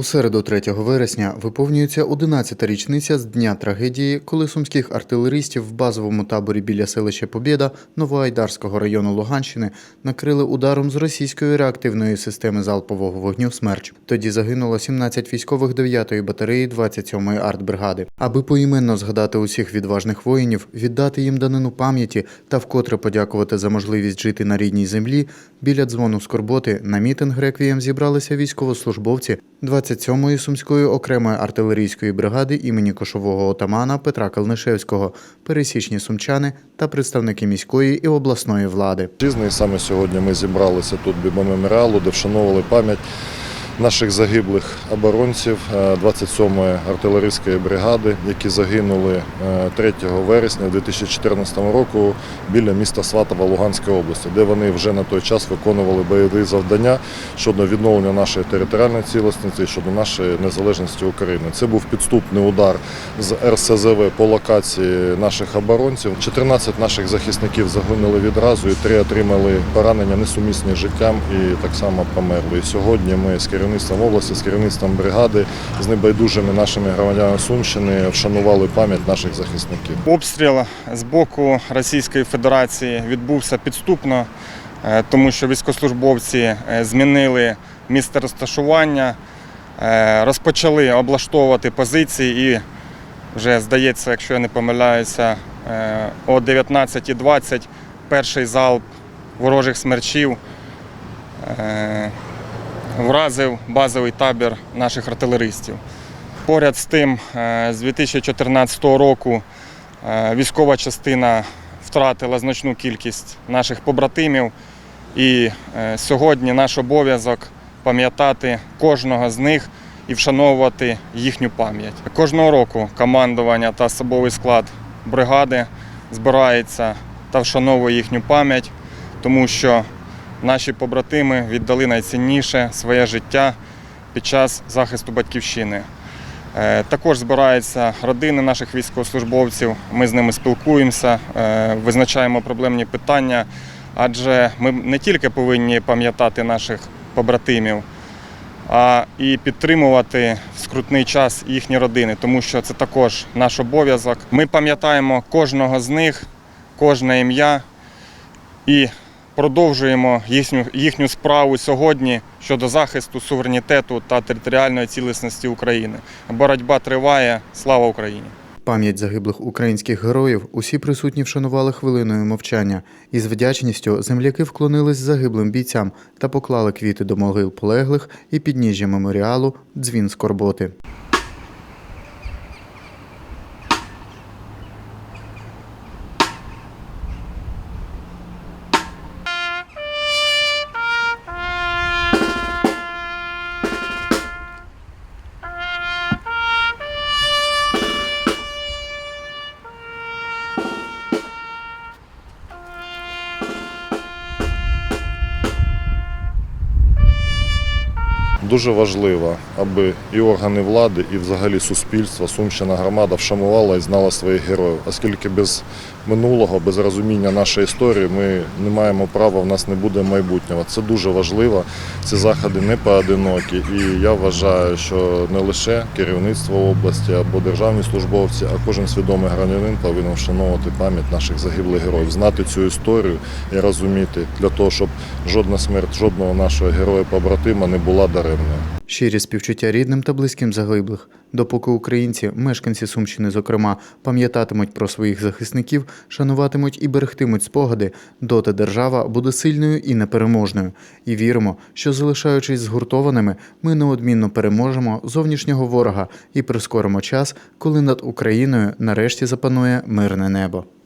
У середу 3 вересня виповнюється 11-та річниця з дня трагедії, коли сумських артилеристів в базовому таборі біля селища Побєда Новоайдарського району Луганщини накрили ударом з російської реактивної системи залпового вогню «Смерч». Тоді загинуло 17 військових 9-ї батареї 27-ї артбригади. Аби поіменно згадати усіх відважних воїнів, віддати їм данину пам'яті та вкотре подякувати за можливість жити на рідній землі, біля дзвону Скорботи на мітинг реквієм зібралися військовослужбовці 27-ї сумської окремої артилерійської бригади імені кошового отамана Петра Калнишевського, пересічні сумчани та представники міської і обласної влади. Різний саме сьогодні ми зібралися тут біля меморіалу, де вшановували пам'ять наших загиблих оборонців е, 27-ї артилерійської бригади, які загинули е, 3 вересня 2014 року біля міста Сватова Луганської області, де вони вже на той час виконували бойові завдання щодо відновлення нашої територіальної цілісності, щодо нашої незалежності України. Це був підступний удар з РСЗВ по локації наших оборонців. 14 наших захисників загинули відразу, і три отримали поранення несумісні з життям і так само померли. І сьогодні ми з керівництвом області, з керівництвом бригади, з небайдужими нашими громадянами Сумщини вшанували пам'ять наших захисників. Обстріл з боку Російської Федерації відбувся підступно, е, тому що військовослужбовці е, змінили місце розташування, е, розпочали облаштовувати позиції і вже здається, якщо я не помиляюся, о 19.20 перший залп ворожих смерчів вразив базовий табір наших артилеристів. Поряд з тим, е, з 2014 року е, військова частина втратила значну кількість наших побратимів, і е, сьогодні наш обов'язок пам'ятати кожного з них і вшановувати їхню пам'ять. Кожного року командування та особовий склад бригади збирається та вшановує їхню пам'ять, тому що наші побратими віддали найцінніше своє життя під час захисту батьківщини. Е, Також збираються родини наших військовослужбовців. Ми з ними спілкуємося, е, визначаємо проблемні питання, адже ми не тільки повинні пам'ятати наших побратимів, а і підтримувати в скрутний час їхні родини, тому що це також наш обов'язок. Ми пам'ятаємо кожного з них, кожне ім'я і продовжуємо їхню, їхню справу сьогодні щодо захисту суверенітету та територіальної цілісності України. Боротьба триває. Слава Україні! Пам'ять загиблих українських героїв усі присутні вшанували хвилиною мовчання. І з вдячністю земляки вклонились загиблим бійцям та поклали квіти до могил полеглих і підніжжя меморіалу дзвін скорботи. Дуже важливо, аби і органи влади, і взагалі суспільство, Сумщина громада вшанувала і знала своїх героїв, оскільки без минулого, без розуміння нашої історії ми не маємо права, в нас не буде майбутнього. Це дуже важливо. Ці заходи не поодинокі. І я вважаю, що не лише керівництво області або державні службовці, а кожен свідомий громадянин повинен вшановувати пам'ять наших загиблих героїв, знати цю історію і розуміти для того, щоб жодна смерть жодного нашого героя-побратима не була даремною. Щирі співчуття рідним та близьким загиблих. Допоки українці, мешканці Сумщини, зокрема, пам'ятатимуть про своїх захисників, шануватимуть і берегтимуть спогади, доти держава буде сильною і непереможною. І віримо, що залишаючись згуртованими, ми неодмінно переможемо зовнішнього ворога і прискоримо час, коли над Україною нарешті запанує мирне небо.